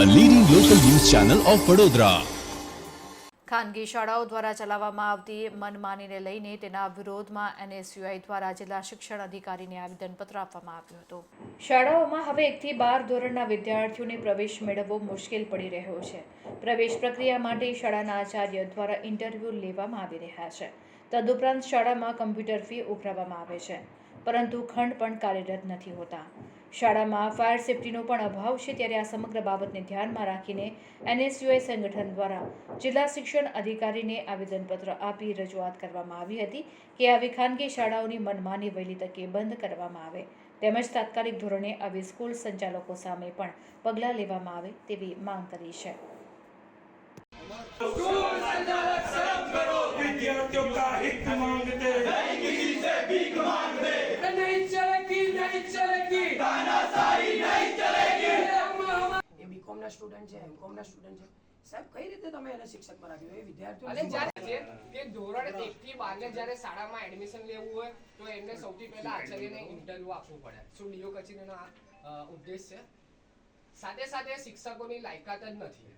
Channel of Vadodara ખાનગી શાળાઓ દ્વારા ચલાવવામાં આવતી મનમાનીને લઈને તેના વિરોધમાં એનએસયુઆઈ દ્વારા જિલ્લા શિક્ષણ અધિકારીને આવેદનપત્ર આપવામાં આવ્યું હતું. શાળાઓમાં હવે એકથી બાર ધોરણના વિદ્યાર્થીઓને પ્રવેશ મેળવવો મુશ્કેલ પડી રહ્યો છે. પ્રવેશ પ્રક્રિયા માટે શાળાના આચાર્ય દ્વારા ઇન્ટરવ્યૂ લેવામાં આવી રહ્યા છે. તદુપરાંત શાળામાં કમ્પ્યુટર ફી ઉઘરાવવામાં આવે છે. પરંતુ ખંડ પણ કાર્યરત નથી હોતા. શાળામાં ફાયર સેફટીનો પણ અભાવ છે ત્યારે આ સમગ્ર બાબતને ધ્યાનમાં રાખીને એનએસયુઆઈ સંગઠન દ્વારા જિલ્લા શિક્ષણ અધિકારીને આવેદનપત્ર આપી રજૂઆત કરવામાં આવી હતી કે આવી ખાનગી શાળાઓની મનમાની વહેલી તકે બંધ કરવામાં આવે તેમજ તાત્કાલિક ધોરણે આવી સ્કૂલ સંચાલકો સામે પણ પગલાં લેવામાં આવે તેવી માંગ કરી છે विद्यार्थियों का हित मांगते नहीं चलेगी नहीं चलेगी ના સ્ટુડન્ટ છે એમકોમ ના સ્ટુડન્ટ છે. સાહેબ કઈ રીતે તમે એને શિક્ષકમાં રાખ્યો એ વિદ્યાર્થીઓ અને જ્યારે જે કે ધોરણ 1 થી 12 ને જ્યારે શાળામાં એડમિશન લેવું હોય તો એમને સૌથી પહેલા આચાર્યને ઇન્ટરવ્યુ આપવું પડે. શું ડીઓ કચેરીનો આ ઉદ્દેશ છે? સાથે સાથે શિક્ષકોની લાયકાત જ નથી.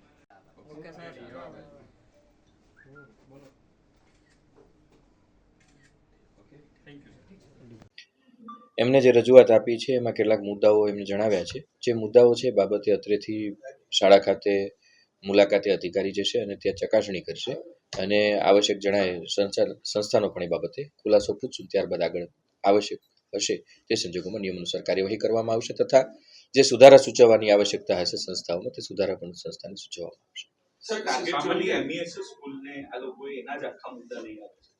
એમને જે રજૂઆત આપી છે એમાં કેટલાક મુદ્દાઓ એમને જણાવ્યા છે. જે મુદ્દાઓ છે બાબતે અત્રેથી શાળા ખાતે મુલાકાતે અધિકારી જશે અને ત્યાં ચકાસણી કરશે અને આવશ્યક જણાય સંસ્થાનો પણ એ બાબતે ખુલાસો પૂછશું. ત્યારબાદ આગળ આવશ્યક હશે તે સંજોગોમાં નિયમ અનુસાર કાર્યવાહી કરવામાં આવશે તથા જે સુધારા સૂચવવાની આવશ્યકતા હશે સંસ્થાઓમાં તે સુધારા પણ સંસ્થાને સૂચવવામાં આવશે.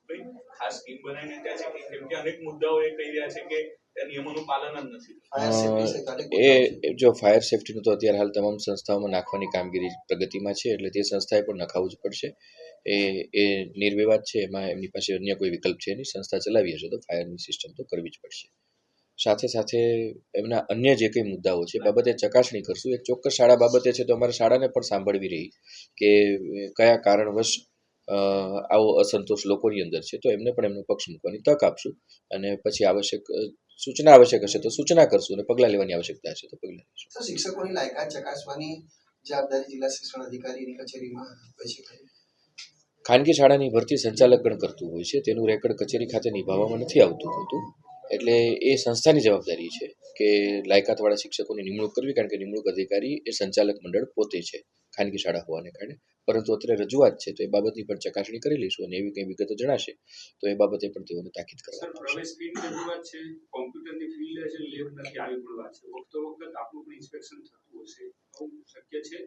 ભાઈ ખાસ સ્કીમ બનાવીને ત્યાં છે કે કેમ કે અનેક મુદ્દાઓ એ કહી રહ્યા છે કે ત્યાં નિયમોનું પાલન જ નથી. થતું. અ, એ જો ફાયર સેફટીનું તો અત્યારે હાલ તમામ સંસ્થાઓમાં નાખવાની કામગીરી પ્રગતિમાં છે એટલે તે સંસ્થાએ પણ નખાવવું જ પડશે. એ એ નિર્વિવાદ છે એમાં એમની પાસે અન્ય કોઈ વિકલ્પ છે નહીં. સંસ્થા ચલાવી હશે તો ફાયરની સિસ્ટમ તો કરવી જ પડશે. સાથે સાથે એમના અન્ય જે કંઈ મુદ્દાઓ છે બાબતે ચકાસણી કરશું. એક ચોક્કસ શાળા બાબતે છે તો અમારે શાળાને પણ સાંભળવી રહી કે કયા કારણવશ આવો અસંતોષ લોકોની અંદર છે તો એમને પણ એમનો પક્ષ મૂકવાની તક આપશું અને પછી આવશ્યક સૂચના આવશ્યક હશે તો સૂચના કરશું અને પગલાં લેવાની આવશ્યકતા હશે તો પગલાં લેશું. શિક્ષકોની લાયકાત ચકાસવાની જવાબદારી જિલ્લા શિક્ષણ અધિકારીની કચેરીમાં હોય છે ખાનગી શાળાની ભરતી સંચાલક ગણ કરતું હોય છે તેનું રેકર્ડ કચેરી ખાતે નિભાવવામાં નથી આવતું હોતું. એટલે એ સંસ્થાની જવાબદારી છે કે લાયકાતવાળા શિક્ષકોની નિમણૂક કરવી કારણ કે નિમણૂક અધિકારી એ સંચાલક મંડળ પોતે છે ખાનગી શાળા હોવાને કારણે. પરંતુ અત્યારે રજૂઆત છે તો એ બાબતની પણ ચકાસણી કરી લઈશું અને એવી કંઈ વિગતો જણાશે તો એ બાબતે પણ તેઓને તાકીદ શક્ય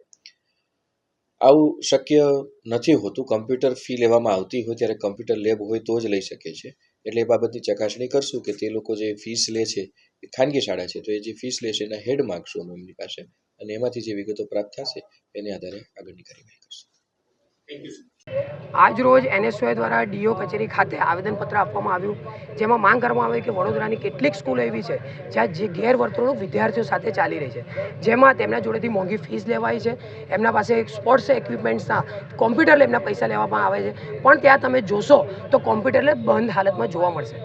આવું શક્ય નથી હોતું. કમ્પ્યુટર ફી લેવામાં આવતી હોય ત્યારે કમ્પ્યુટર લેબ હોય તો જ લઈ શકે છે. એટલે એ બાબતની ચકાસણી કરશું કે તે લોકો જે ફીસ લે છે એ ખાનગી શાળા છે તો એ જે ફીસ લે છે એના હેડ માગશું અમે એમની પાસે. અને એમાંથી જે વિગતો પ્રાપ્ત થશે એને આધારે આગળની કાર્યવાહી આજ રોજ એનએસયુઆઈ દ્વારા ડીઓ કચેરી ખાતે આવેદનપત્ર આપવામાં આવ્યું. જેમાં માંગ કરવામાં આવી કે વડોદરાની કેટલીક સ્કૂલો એવી છે જ્યાં જે ગેરવર્તણૂક વિદ્યાર્થીઓ સાથે ચાલી રહી છે. જેમાં તેમના જોડેથી મોંઘી ફીસ લેવાય છે, એમના પાસે સ્પોર્ટ્સ ઇક્વિપમેન્ટ્સના કોમ્પ્યુટર લેબના પૈસા લેવામાં આવે છે. પણ ત્યાં તમે જોશો તો કોમ્પ્યુટર લેબ બંધ હાલતમાં જોવા મળશે.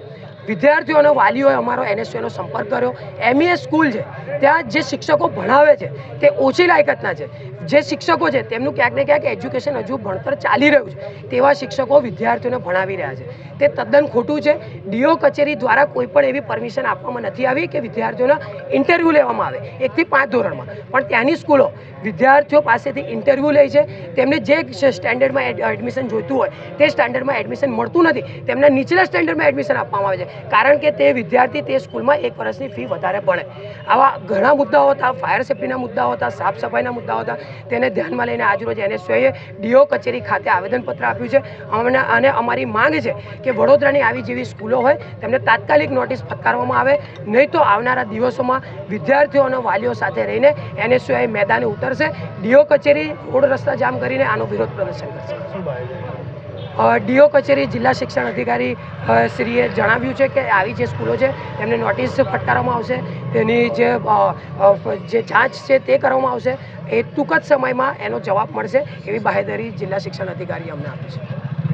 વિદ્યાર્થીઓનો વાલીઓએ અમારો એનએસયુનો સંપર્ક કર્યો. એમઈએસ સ્કૂલ છે. ત્યાં જે શિક્ષકો ભણાવે છે તે ઓછી લાયકાતના છે. જે શિક્ષકો છે, તેમનું ક્યાંક ને ક્યાંક એજ્યુકેશન હજુ ભણતર ચાલી રહ્યું છે. તેવા શિક્ષકો વિદ્યાર્થીઓને ભણાવી રહ્યા છે. તે તદ્દન ખોટું છે. ડીઓ કચેરી દ્વારા કોઈ પણ એવી પરમિશન આપવામાં નથી આવી કે વિદ્યાર્થીઓના ઇન્ટરવ્યૂ લેવામાં આવે એકથી પાંચ ધોરણમાં. પણ ત્યાંની સ્કૂલો વિદ્યાર્થીઓ પાસેથી ઇન્ટરવ્યૂ લે છે. તેમને જે સ્ટેન્ડર્ડમાં એડમિશન જોઈતું હોય, તે સ્ટાન્ડર્ડમાં એડમિશન મળતું નથી. તેમને નીચલા સ્ટેન્ડર્ડમાં એડમિશન આપવામાં આવે છે. કારણ કે તે વિદ્યાર્થી તે સ્કૂલમાં એક વર્ષની ફી વધારે ભણે. આવા ઘણા મુદ્દાઓ હતા. ફાયર સેફ્ટીના મુદ્દાઓ હતા, સાફ સફાઈના મુદ્દાઓ હતા. તેને ધ્યાનમાં લઈને આજરોજ એનએસઓએ ડીઓ કચેરી ખાતે આવેદનપત્ર આપ્યું છે. અમને અને અમારી માંગ છે કે વડોદરાની આવી જેવી સ્કૂલો હોય, તેમને તાત્કાલિક નોટિસ ફટકારવામાં આવે, નહીં તો આવનારા દિવસોમાં વિદ્યાર્થીઓ અને વાલીઓ સાથે રહીને એનએસઓએ મેદાને ઉતરશે, ડીઓ કચેરી રોડ રસ્તા જામ કરીને આનો વિરોધ પ્રદર્શન કરશે. ડીઓ કચેરી જિલ્લા શિક્ષણ અધિકારી શ્રીએ જણાવ્યું છે કે આવી જે સ્કૂલો છે, એમને નોટિસ ફટકારવામાં આવશે. તેની જે જે જાંચ છે તે કરવામાં આવશે. એ ટૂંક જ સમયમાં એનો જવાબ મળશે એવી બાહેધરી જિલ્લા શિક્ષણ અધિકારીએ અમને આપી છે.